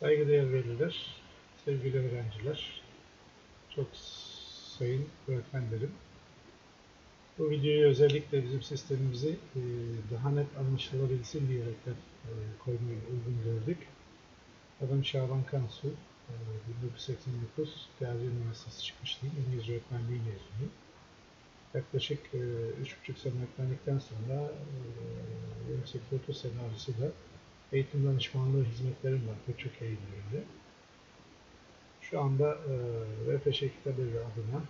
Saygıdeğer veliler, sevgili öğrenciler, çok sayın öğretmenlerim. Bu videoyu özellikle bizim sistemimizi e, daha net anlaşılabilsin diyerekten e, koymayı uygun gördük. Adım Şaban Kansu, e, 1989 Gazi Üniversitesi çıkışlıyım, İngilizce öğretmenliği mezunuyum. Yaklaşık e, üç buçuk sene öğretmenlikten sonra e, 28-30 sene arası da eğitim danışmanlığı hizmetlerim var birçok yayınlarında. Şu anda e, RFŞ Kitabevi adına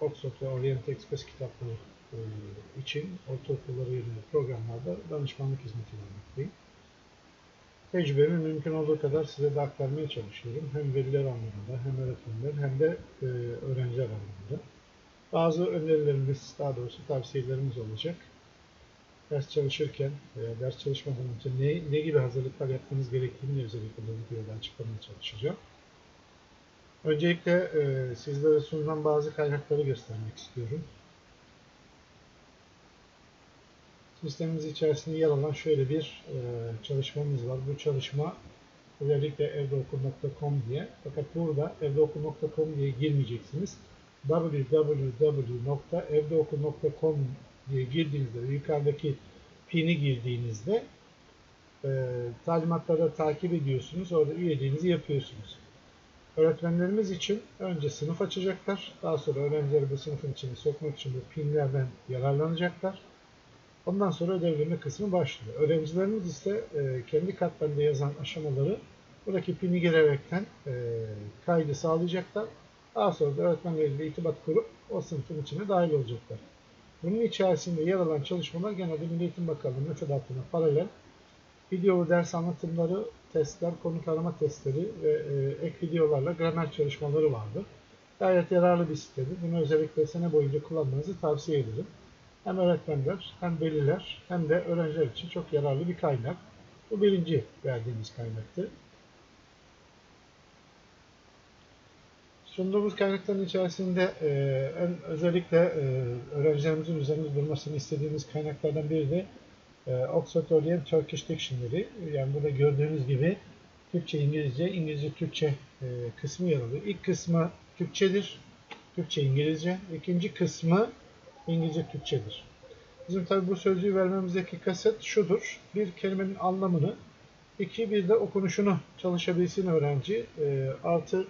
Oxford ve Orient Express kitapları e, için ortaokullara yönelik programlarda danışmanlık hizmeti vermekteyim. Tecrübemi mümkün olduğu kadar size de aktarmaya çalışıyorum. Hem veliler anlamında hem öğretmenler hem de e, öğrenciler anlamında. Bazı önerilerimiz, daha doğrusu tavsiyelerimiz olacak ders çalışırken veya ders çalışmadan önce ne, ne gibi hazırlıklar yapmanız gerektiğini özellikle bu videoda açıklamaya çalışacağım. Öncelikle e, sizlere sunulan bazı kaynakları göstermek istiyorum. Sistemimiz içerisinde yer alan şöyle bir e, çalışmamız var. Bu çalışma özellikle evdeokul.com diye. Fakat burada evdeokul.com diye girmeyeceksiniz. www.evdeokul.com diye girdiğinizde ve yukarıdaki pin'i girdiğinizde e, talimatları takip ediyorsunuz. Orada üyeliğinizi yapıyorsunuz. Öğretmenlerimiz için önce sınıf açacaklar. Daha sonra öğrencileri bu sınıfın içine sokmak için bu pinlerden yararlanacaklar. Ondan sonra ödevleme kısmı başlıyor. Öğrencilerimiz ise e, kendi katlarında yazan aşamaları buradaki pini girerekten e, kaydı sağlayacaklar. Daha sonra da öğretmenleriyle irtibat kurup o sınıfın içine dahil olacaklar. Bunun içerisinde yer alan çalışmalar genelde Milli Eğitim Bakanlığı müfredatına paralel video ders anlatımları, testler, konuk arama testleri ve e, ek videolarla gramer çalışmaları vardır. Gayet yararlı bir sitedir. Bunu özellikle sene boyunca kullanmanızı tavsiye ederim. Hem öğretmenler, hem veliler, hem de öğrenciler için çok yararlı bir kaynak. Bu birinci verdiğimiz kaynaktı. Sunduğumuz kaynakların içerisinde e, en, özellikle e, öğrencilerimizin üzerinde durmasını istediğimiz kaynaklardan biri de e, Oxford Orient Turkish Dictionary. Yani burada gördüğünüz gibi Türkçe, İngilizce, İngilizce, Türkçe e, kısmı yer alıyor. İlk kısmı Türkçedir, Türkçe, İngilizce. İkinci kısmı İngilizce, Türkçedir. Bizim tabi bu sözlüğü vermemizdeki kasıt şudur. Bir kelimenin anlamını, iki bir de okunuşunu çalışabilsin öğrenci. E, artı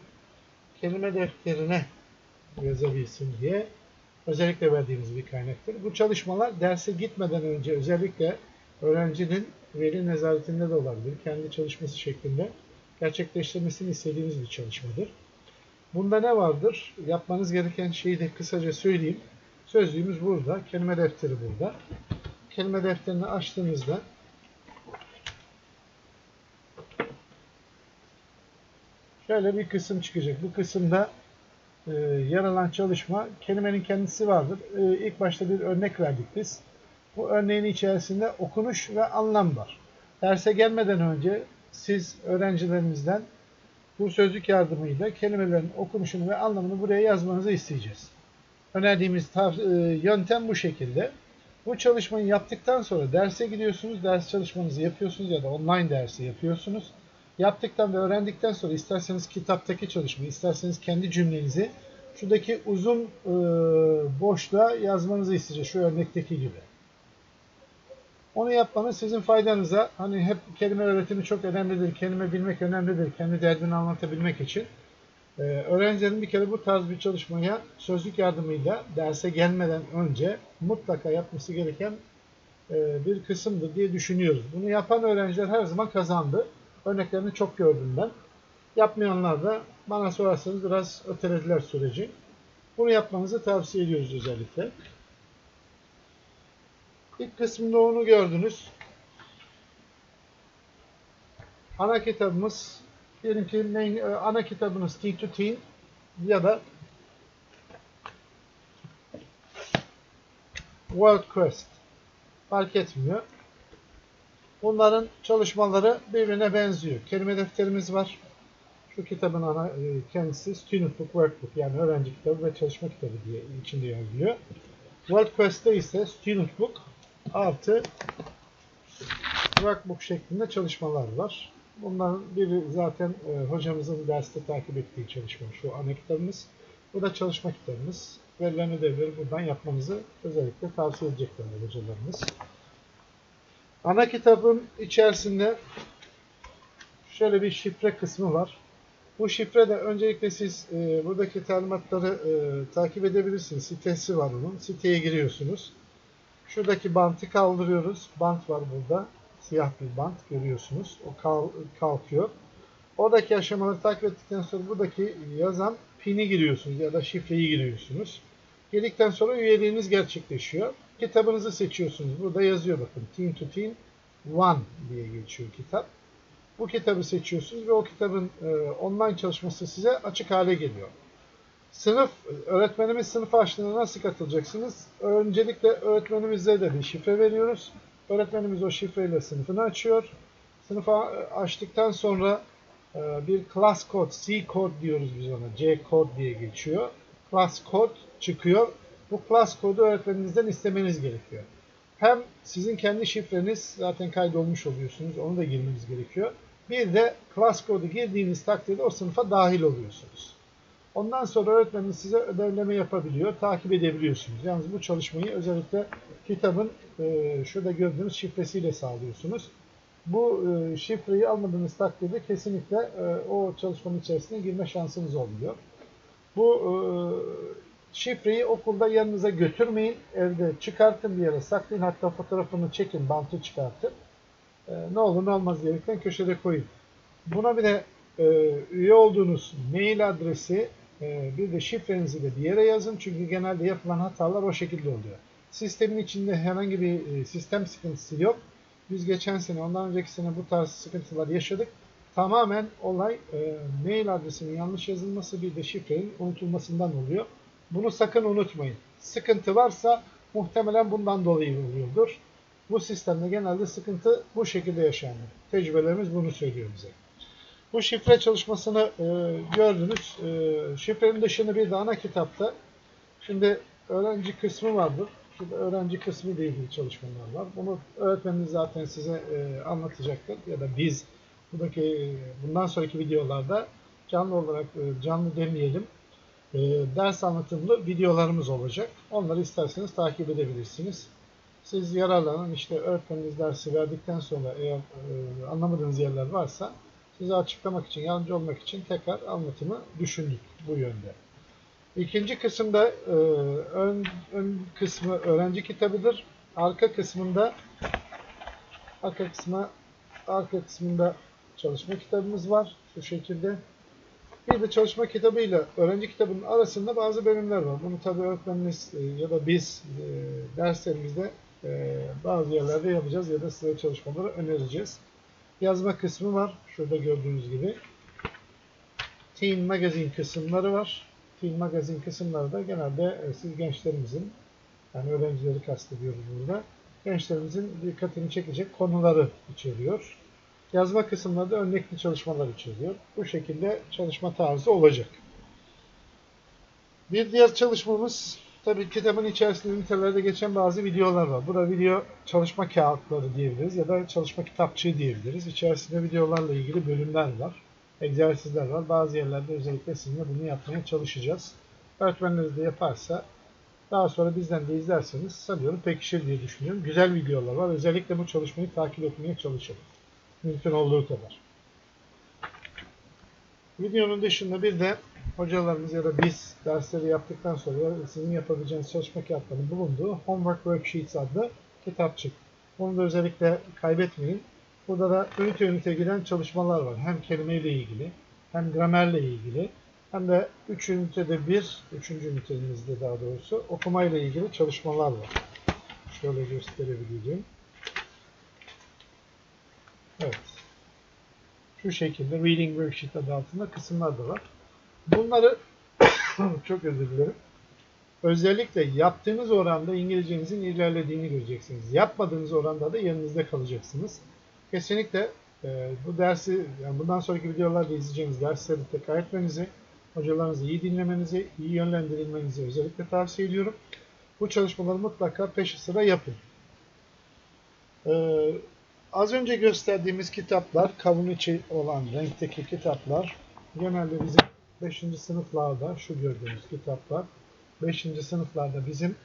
kelime defterine yazabilsin diye özellikle verdiğimiz bir kaynaktır. Bu çalışmalar derse gitmeden önce özellikle öğrencinin veli nezaretinde de olabilir. Kendi çalışması şeklinde gerçekleştirmesini istediğimiz bir çalışmadır. Bunda ne vardır? Yapmanız gereken şeyi de kısaca söyleyeyim. Sözlüğümüz burada. Kelime defteri burada. Kelime defterini açtığınızda şöyle bir kısım çıkacak. Bu kısımda e, yer alan çalışma kelimenin kendisi vardır. E, ilk başta bir örnek verdik biz. Bu örneğin içerisinde okunuş ve anlam var. Derse gelmeden önce siz öğrencilerinizden bu sözlük yardımıyla kelimelerin okunuşunu ve anlamını buraya yazmanızı isteyeceğiz. Önerdiğimiz e, yöntem bu şekilde. Bu çalışmayı yaptıktan sonra derse gidiyorsunuz, ders çalışmanızı yapıyorsunuz ya da online dersi yapıyorsunuz. Yaptıktan ve öğrendikten sonra isterseniz kitaptaki çalışmayı, isterseniz kendi cümlenizi şuradaki uzun e, boşluğa yazmanızı isteyeceğiz. Şu örnekteki gibi. Onu yapmanız sizin faydanıza. Hani hep kelime öğretimi çok önemlidir. Kelime bilmek önemlidir. Kendi derdini anlatabilmek için. Ee, öğrencilerin bir kere bu tarz bir çalışmaya sözlük yardımıyla derse gelmeden önce mutlaka yapması gereken e, bir kısımdır diye düşünüyoruz. Bunu yapan öğrenciler her zaman kazandı. Örneklerini çok gördüm ben. Yapmayanlar da bana sorarsanız biraz ötelediler süreci. Bunu yapmanızı tavsiye ediyoruz özellikle. İlk kısmında onu gördünüz. Ana kitabımız diyelim ki main, ana kitabınız T to Teen ya da World Quest fark etmiyor. Bunların çalışmaları birbirine benziyor. Kelime defterimiz var. Şu kitabın ana kendisi Student Book Workbook yani öğrenci kitabı ve çalışma kitabı diye içinde yer alıyor. World Quest'te ise Student Book artı workbook şeklinde çalışmalar var. Bunların biri zaten e, hocamızın derste takip ettiği çalışma şu ana kitabımız. Bu da çalışma kitabımız. Verilen ödevleri buradan yapmanızı özellikle tavsiye edecekler hocalarımız. Ana kitabın içerisinde şöyle bir şifre kısmı var. Bu şifrede öncelikle siz e, buradaki talimatları e, takip edebilirsiniz. Sitesi var onun. Siteye giriyorsunuz. Şuradaki bantı kaldırıyoruz. Bant var burada. Siyah bir bant görüyorsunuz. O kal kalkıyor. Oradaki aşamaları takip ettikten sonra buradaki yazan pini giriyorsunuz ya da şifreyi giriyorsunuz. Girdikten sonra üyeliğiniz gerçekleşiyor. Kitabınızı seçiyorsunuz. Burada yazıyor bakın. Teen to Teen 1 diye geçiyor kitap. Bu kitabı seçiyorsunuz ve o kitabın e, online çalışması size açık hale geliyor. Sınıf, öğretmenimiz sınıf açtığında nasıl katılacaksınız? Öncelikle öğretmenimize de bir şifre veriyoruz. Öğretmenimiz o şifreyle sınıfını açıyor. Sınıfı açtıktan sonra e, bir class code, C code diyoruz biz ona. C code diye geçiyor. Class code çıkıyor. Bu class kodu öğretmeninizden istemeniz gerekiyor. Hem sizin kendi şifreniz zaten kaydolmuş oluyorsunuz. Onu da girmeniz gerekiyor. Bir de class kodu girdiğiniz takdirde o sınıfa dahil oluyorsunuz. Ondan sonra öğretmeniniz size ödevleme yapabiliyor, takip edebiliyorsunuz. Yalnız bu çalışmayı özellikle kitabın e, şurada gördüğünüz şifresiyle sağlıyorsunuz. Bu e, şifreyi almadığınız takdirde kesinlikle e, o çalışmanın içerisine girme şansınız olmuyor. Bu e, şifreyi okulda yanınıza götürmeyin. Evde çıkartın bir yere saklayın. Hatta fotoğrafını çekin, bantı çıkartın. E, ne olur ne olmaz diyerekten köşede koyun. Buna bir de e, üye olduğunuz mail adresi bir de şifrenizi de bir yere yazın. Çünkü genelde yapılan hatalar o şekilde oluyor. Sistemin içinde herhangi bir sistem sıkıntısı yok. Biz geçen sene, ondan önceki sene bu tarz sıkıntılar yaşadık. Tamamen olay e, mail adresinin yanlış yazılması bir de şifrenin unutulmasından oluyor. Bunu sakın unutmayın. Sıkıntı varsa muhtemelen bundan dolayı oluyordur. Bu sistemde genelde sıkıntı bu şekilde yaşanıyor. Tecrübelerimiz bunu söylüyor bize. Bu şifre çalışmasını e, gördünüz. E, şifrenin dışında bir de ana kitapta şimdi öğrenci kısmı vardır. Şurada öğrenci kısmı ile ilgili çalışmalar var. Bunu öğretmeniniz zaten size e, anlatacaktır ya da biz buradaki e, bundan sonraki videolarda canlı olarak e, canlı demeyelim e, ders anlatımlı videolarımız olacak. Onları isterseniz takip edebilirsiniz. Siz yararlanın işte öğretmeniniz dersi verdikten sonra eğer anlamadığınız yerler varsa size açıklamak için, yardımcı olmak için tekrar anlatımı düşündük bu yönde. İkinci kısımda ön, ön kısmı öğrenci kitabıdır. Arka kısmında arka kısmı arka kısmında çalışma kitabımız var şu şekilde. Bir de çalışma kitabıyla öğrenci kitabının arasında bazı bölümler var. Bunu tabii öğretmeniniz e, ya da biz e, derslerimizde e, bazı yerlerde yapacağız ya da size çalışmaları önereceğiz. Yazma kısmı var. Şurada gördüğünüz gibi. Teen Magazine kısımları var. Teen Magazine kısımları da genelde siz gençlerimizin yani öğrencileri kastediyoruz burada. Gençlerimizin dikkatini çekecek konuları içeriyor. Yazma kısımları da örnekli çalışmalar içeriyor. Bu şekilde çalışma tarzı olacak. Bir diğer çalışmamız tabii kitabın içerisinde ünitelerde geçen bazı videolar var. Burada video çalışma kağıtları diyebiliriz ya da çalışma kitapçığı diyebiliriz. İçerisinde videolarla ilgili bölümler var. Egzersizler var. Bazı yerlerde özellikle sizinle bunu yapmaya çalışacağız. Öğretmenleriniz de yaparsa daha sonra bizden de izlerseniz sanıyorum pekişir diye düşünüyorum. Güzel videolar var. Özellikle bu çalışmayı takip etmeye çalışalım mümkün olduğu kadar. Videonun dışında bir de hocalarımız ya da biz dersleri yaptıktan sonra sizin yapabileceğiniz çalışma kağıtlarının bulunduğu Homework Worksheets adlı kitapçık. Bunu da özellikle kaybetmeyin. Burada da ünite ünite giden çalışmalar var. Hem kelimeyle ilgili, hem gramerle ilgili, hem de 3 ünitede bir, 3. ünitemizde daha doğrusu okumayla ilgili çalışmalar var. Şöyle gösterebileceğim. Evet. Şu şekilde Reading Worksheet adı altında kısımlar da var. Bunları çok özür dilerim. Özellikle yaptığınız oranda İngilizcenizin ilerlediğini göreceksiniz. Yapmadığınız oranda da yerinizde kalacaksınız. Kesinlikle e, bu dersi, yani bundan sonraki videolarda izleyeceğiniz dersleri tekrar etmenizi, hocalarınızı iyi dinlemenizi, iyi yönlendirilmenizi özellikle tavsiye ediyorum. Bu çalışmaları mutlaka peşi sıra yapın. Ee, Az önce gösterdiğimiz kitaplar, kavun içi olan renkteki kitaplar genelde bizim 5. sınıflarda şu gördüğünüz kitaplar 5. sınıflarda bizim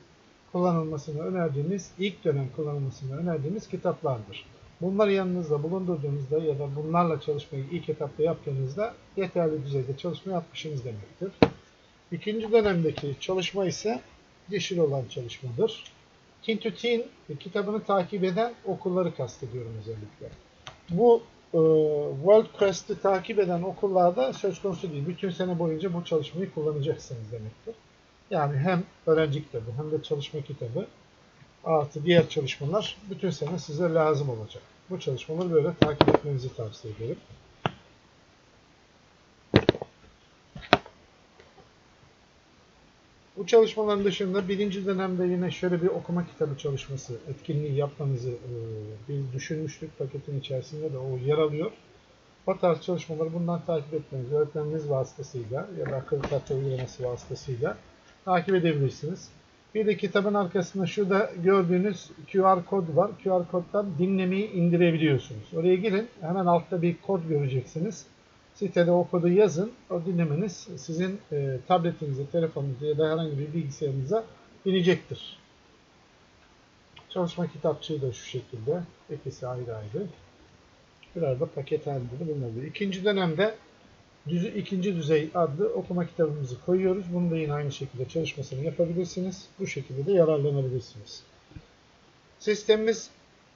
kullanılmasını önerdiğimiz, ilk dönem kullanılmasını önerdiğimiz kitaplardır. Bunları yanınızda bulundurduğunuzda ya da bunlarla çalışmayı ilk etapta yaptığınızda yeterli düzeyde çalışma yapmışsınız demektir. İkinci dönemdeki çalışma ise yeşil olan çalışmadır. Teen to Teen kitabını takip eden okulları kastediyorum özellikle. Bu e, World Quest'i takip eden okullarda söz konusu değil. Bütün sene boyunca bu çalışmayı kullanacaksınız demektir. Yani hem öğrenci kitabı hem de çalışma kitabı artı diğer çalışmalar bütün sene size lazım olacak. Bu çalışmaları böyle takip etmenizi tavsiye ederim. Bu çalışmaların dışında birinci dönemde yine şöyle bir okuma kitabı çalışması etkinliği yapmanızı e, biz düşünmüştük. Paketin içerisinde de o yer alıyor. O tarz çalışmaları bundan takip etmeniz, öğretmeniniz vasıtasıyla ya da akıllı tahta uygulaması vasıtasıyla takip edebilirsiniz. Bir de kitabın arkasında şurada gördüğünüz QR kod var. QR koddan dinlemeyi indirebiliyorsunuz. Oraya girin. Hemen altta bir kod göreceksiniz. Sitede o yazın. O dinlemeniz sizin e, tabletinize, telefonunuza ya da herhangi bir bilgisayarınıza inecektir. Çalışma kitapçığı da şu şekilde. İkisi ayrı ayrı. Birer de paket halinde de bulunabilir. İkinci dönemde düzü, ikinci düzey adlı okuma kitabımızı koyuyoruz. Bunu da yine aynı şekilde çalışmasını yapabilirsiniz. Bu şekilde de yararlanabilirsiniz. Sistemimiz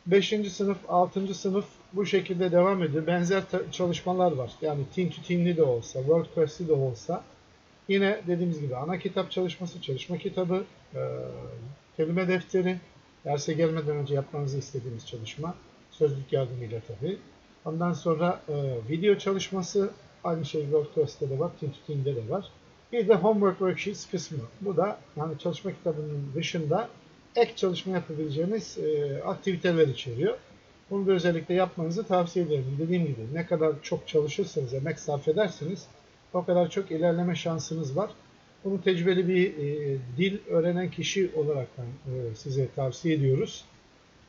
5. sınıf, 6. sınıf bu şekilde devam ediyor. Benzer çalışmalar var. Yani Team to Team'li de olsa, World Quest'li de olsa yine dediğimiz gibi ana kitap çalışması, çalışma kitabı, e, kelime defteri, derse gelmeden önce yapmanızı istediğimiz çalışma, sözlük yardımıyla tabii. Ondan sonra e, video çalışması, aynı şey World Quest'te de var, Team to Team'de de var. Bir de Homework Worksheets kısmı. Bu da yani çalışma kitabının dışında ek çalışma yapabileceğiniz e, aktiviteler içeriyor. Bunu da özellikle yapmanızı tavsiye ederim. Dediğim gibi ne kadar çok çalışırsanız, emek sarf ederseniz o kadar çok ilerleme şansınız var. Bunu tecrübeli bir e, dil öğrenen kişi olarak e, size tavsiye ediyoruz.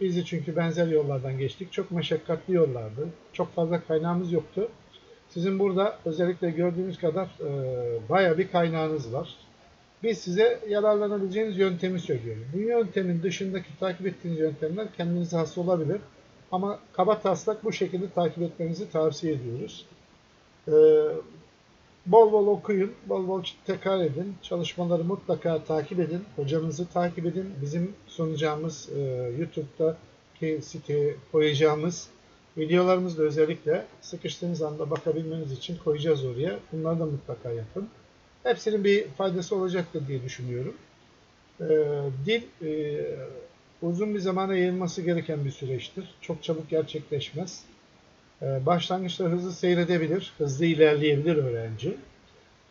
Biz de çünkü benzer yollardan geçtik. Çok meşakkatli yollardı. Çok fazla kaynağımız yoktu. Sizin burada özellikle gördüğünüz kadar e, baya bir kaynağınız var. Biz size yararlanabileceğiniz yöntemi söylüyoruz. Bu yöntemin dışındaki takip ettiğiniz yöntemler kendinize has olabilir. Ama kaba taslak bu şekilde takip etmenizi tavsiye ediyoruz. Ee, bol bol okuyun, bol bol tekrar edin. Çalışmaları mutlaka takip edin. Hocanızı takip edin. Bizim sunacağımız e, YouTube'daki siteye koyacağımız videolarımızda özellikle sıkıştığınız anda bakabilmeniz için koyacağız oraya. Bunları da mutlaka yapın. Hepsinin bir faydası olacaktır diye düşünüyorum. Ee, dil e, uzun bir zamana yayılması gereken bir süreçtir. Çok çabuk gerçekleşmez. Ee, başlangıçta hızlı seyredebilir, hızlı ilerleyebilir öğrenci.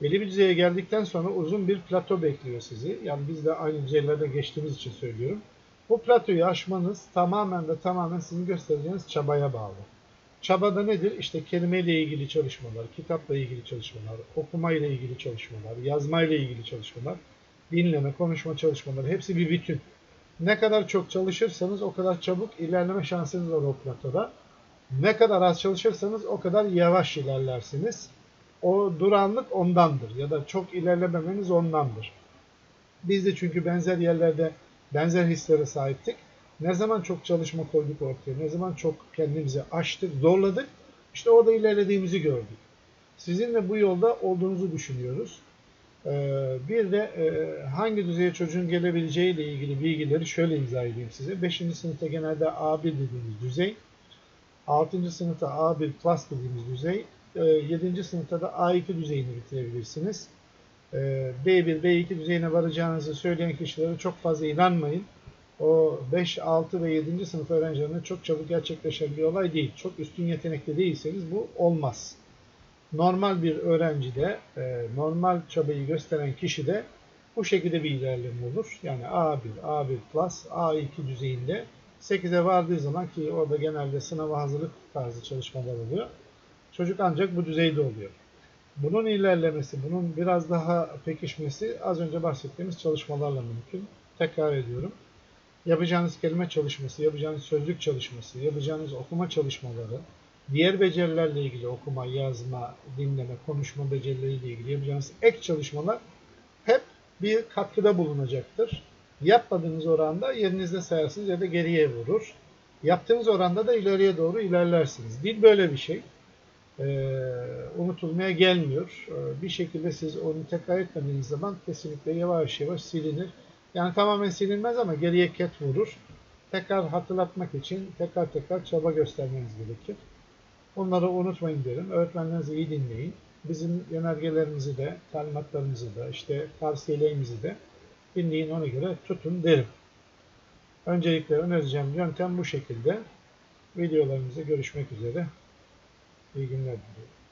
Belli bir düzeye geldikten sonra uzun bir plato bekliyor sizi. Yani biz de aynı düzeylerde geçtiğimiz için söylüyorum. Bu platoyu aşmanız tamamen ve tamamen sizin göstereceğiniz çabaya bağlı. Çabada nedir? İşte kelimeyle ilgili çalışmalar, kitapla ilgili çalışmalar, okumayla ilgili çalışmalar, yazmayla ilgili çalışmalar, dinleme, konuşma çalışmaları hepsi bir bütün. Ne kadar çok çalışırsanız o kadar çabuk ilerleme şansınız var o platoda. Ne kadar az çalışırsanız o kadar yavaş ilerlersiniz. O duranlık ondandır ya da çok ilerlememeniz ondandır. Biz de çünkü benzer yerlerde benzer hislere sahiptik. Ne zaman çok çalışma koyduk ortaya, ne zaman çok kendimizi aştık, zorladık, işte orada ilerlediğimizi gördük. Sizinle bu yolda olduğunuzu düşünüyoruz. Ee, bir de e, hangi düzeye çocuğun gelebileceği ile ilgili bilgileri şöyle izah edeyim size. 5. sınıfta genelde A1 dediğimiz düzey, 6. sınıfta A1 Plus dediğimiz düzey, 7. E, sınıfta da A2 düzeyini bitirebilirsiniz. E, B1, B2 düzeyine varacağınızı söyleyen kişilere çok fazla inanmayın o 5, 6 ve 7. sınıf öğrencilerine çok çabuk gerçekleşen bir olay değil. Çok üstün yetenekli değilseniz bu olmaz. Normal bir öğrencide, e, normal çabayı gösteren kişide bu şekilde bir ilerleme olur. Yani A1, A1 plus, A2 düzeyinde 8'e vardığı zaman ki orada genelde sınava hazırlık tarzı çalışmalar oluyor. Çocuk ancak bu düzeyde oluyor. Bunun ilerlemesi, bunun biraz daha pekişmesi az önce bahsettiğimiz çalışmalarla mümkün. Tekrar ediyorum. Yapacağınız kelime çalışması, yapacağınız sözlük çalışması, yapacağınız okuma çalışmaları, diğer becerilerle ilgili okuma, yazma, dinleme, konuşma becerileriyle ilgili yapacağınız ek çalışmalar hep bir katkıda bulunacaktır. Yapmadığınız oranda yerinizde sayarsınız ya da geriye vurur. Yaptığınız oranda da ileriye doğru ilerlersiniz. Dil böyle bir şey. Ee, unutulmaya gelmiyor. Ee, bir şekilde siz onu tekrar etmediğiniz zaman kesinlikle yavaş yavaş silinir. Yani tamamen silinmez ama geriye ket vurur. Tekrar hatırlatmak için tekrar tekrar çaba göstermeniz gerekir. Onları unutmayın derim. Öğretmenlerinizi iyi dinleyin. Bizim yönergelerimizi de, talimatlarımızı da, işte tavsiyelerimizi de dinleyin ona göre tutun derim. Öncelikle önereceğim yöntem bu şekilde. Videolarımızda görüşmek üzere. İyi günler diliyorum.